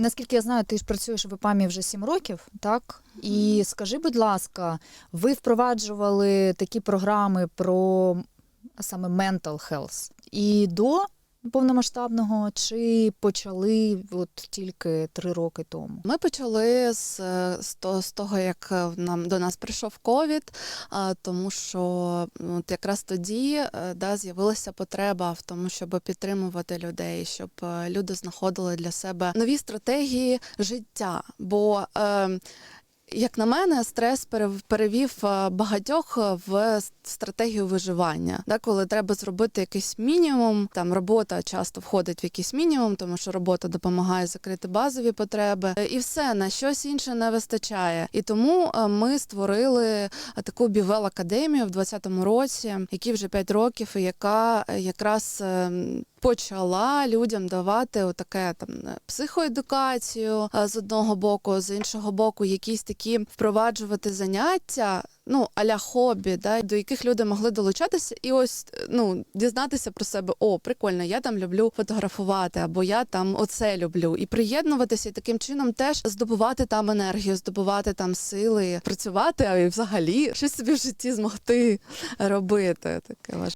Наскільки я знаю, ти ж працюєш в ІПАМі вже 7 років, так? І скажи, будь ласка, ви впроваджували такі програми про саме mental health і до повномасштабного, чи почали от тільки три роки тому? Ми почали з, з, того, як е, нам до нас прийшов ковід, тому що от якраз тоді е, да, з'явилася потреба в тому, щоб підтримувати людей, щоб е, люди знаходили для себе нові стратегії життя. Бо е, як на мене, стрес перев- перевів е, багатьох е, в стратегію виживання. Да, коли треба зробити якийсь мінімум, там робота часто входить в якийсь мінімум, тому що робота допомагає закрити базові потреби, Е, і все на щось інше не вистачає. І тому ми створили таку бівел академію в 2020 році, якій вже 5 років, і яка якраз. Почала людям давати отаке там е, психоедукацію е, з одного боку, з іншого боку, якісь такі впроваджувати заняття, ну аля хобі, да, до яких люди могли долучатися, і ось е, ну дізнатися про себе: о, прикольно, я там люблю фотографувати, або я там оце люблю, і приєднуватися, і таким чином теж здобувати там енергію, здобувати там сили, працювати, а і взагалі щось собі в житті змогти робити. Таке важ.